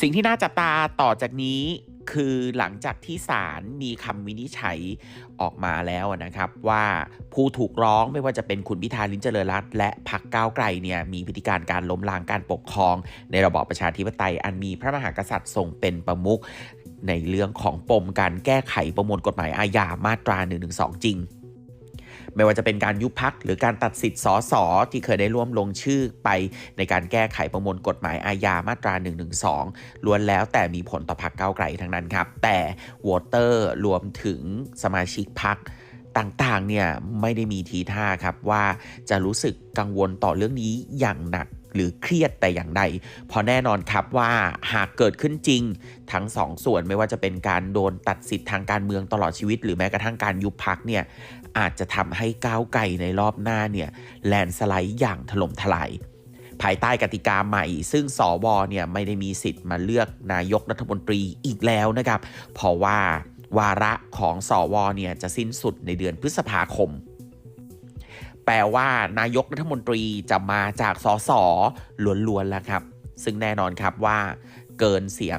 สิ่งที่น่าจับตาต่อจากนี้คือหลังจากที่ศาลมีคำวินิจฉัยออกมาแล้วนะครับ ว่าผู้ถูกร้องไม่ว่าจะเป็นคุณพิธาลิมเจริญรัตน์และพรรคก้าวไกลเนี่ยมีพฤติการการล้มล้างการปกครอง ในระบอบประชาธิปไตย อันมีพระมหากษัตริย์ทรงเป็นประมุขในเรื่องของปมการแก้ไขประมวลกฎหมายอาญามาตรา1นึจริง ไม่ว่าจะเป็นการยุบพักหรือการตัดสิทธิ์สสที่เคยได้ร่วมลงชื่อไปในการแก้ไขประมวลกฎหมายอาญามาตรา1นึล้วนแล้วแต่มีผลต่อพักเก้าไกลทั้งนั้นครับ แต่วอเตอร์รวมถึงสมาชิกพักต่างๆเนี่ยไม่ได้มีทีท่าครับว่าจะรู้สึกกังวลต่อเรื่องนี้อย่างหนัก หรือเครียดแต่อย่างใดเพราะแน่นอนครับว่าหากเกิดขึ้นจริง ทั้งสองส่วนไม่ว่าจะเป็นการโดนตัดสิทธิ์ทางการเมืองตลอดชีวิต หรือแม้กระทั่งการยุบพักเนี่ยอาจจะทำให้ก้าวไกลในรอบหน้าเนี่ยแลนสไลด์อย่างถล่มทลายภายใต้กติกาใหม่ ซึ่งสวเนี่ยไม่ได้มีสิทธิ์มาเลือกนายกรัฐมนตรีอีกแล้วนะครับ เพราะว่าวาระของสวเนี่ยจะสิ้นสุดในเดือนพฤษภาคม แปลว่านายกรัฐมนตรีจะมาจากสสล้วนๆแล้วครับ ซึ่งแน่นอนครับว่าเกินเสียง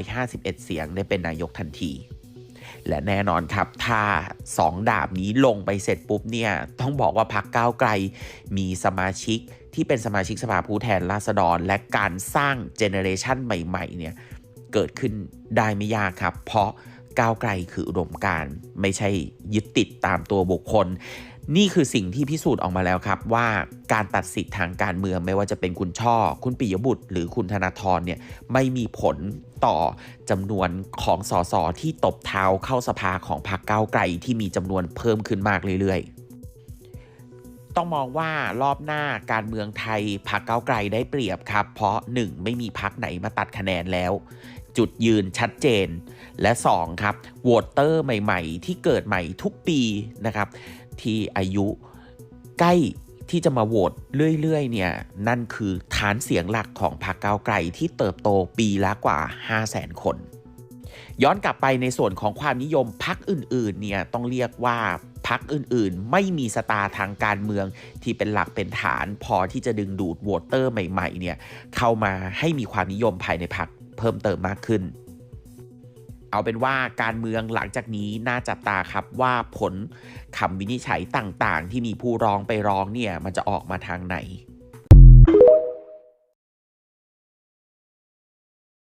251 เสียงได้เป็นนายกทันที และแน่นอนครับ ถ้า 2 ดาบนี้ลงไปเสร็จปุ๊บเนี่ย ต้องบอกว่าพักก้าวไกลมีสมาชิกที่เป็นสมาชิกสภาผู้แทนราษฎร และการสร้างเจเนเรชันใหม่ๆเนี่ยเกิดขึ้นได้ไม่ยากครับ เพราะก้าวไกลคืออุดมการ ไม่ใช่ยึดติดตามตัวบุคคล นี่คือสิ่งที่พิสูจน์ออกมาแล้วครับว่าการตัดสิทธิ์ทางการเมืองไม่ว่าจะเป็นคุณช่อ คุณปิยบุตร หรือคุณธนาธรเนี่ยไม่มีผลต่อจำนวนของสสที่ตบเท้าเข้าสภาของพรรคก้าวไกลที่มีจำนวนเพิ่มขึ้นมากเรื่อยๆ ต้องมองว่ารอบหน้าการเมืองไทยพรรคก้าไกลได้เปรียบครับ เพราะ 1 ไม่มีพรรคไหนมาตัดคะแนนแล้ว จุดยืนชัดเจน และ 2 ครับโหวตเตอร์ใหม่ ๆ ที่เกิดใหม่ทุกปีนะครับ ที่อายุใกล้ที่จะมาโหวตเรื่อย ๆ เนี่ย นั่นคือฐานเสียงหลักของพรรคก้าวไกลที่เติบโตปีละกว่า 5 0 0แสนคน ย้อนกลับไปในส่วนของความนิยมพรรคอื่น ๆ เนี่ย ต้องเรียกว่า พรรคอื่นๆ ไม่มีสตาร์ทางการเมืองที่เป็นหลักเป็นฐาน พอที่จะดึงดูดโหวตเตอร์ใหม่ๆเนี่ยเข้ามาให้มีความนิยมภายในพรรคเพิ่มเติมมากขึ้น เอาเป็นว่าการเมืองหลังจากนี้น่าจับตาครับว่าผลคำวินิจฉัยต่างๆ ที่มีผู้ร้องไปร้องเนี่ยมันจะออกมาทางไหน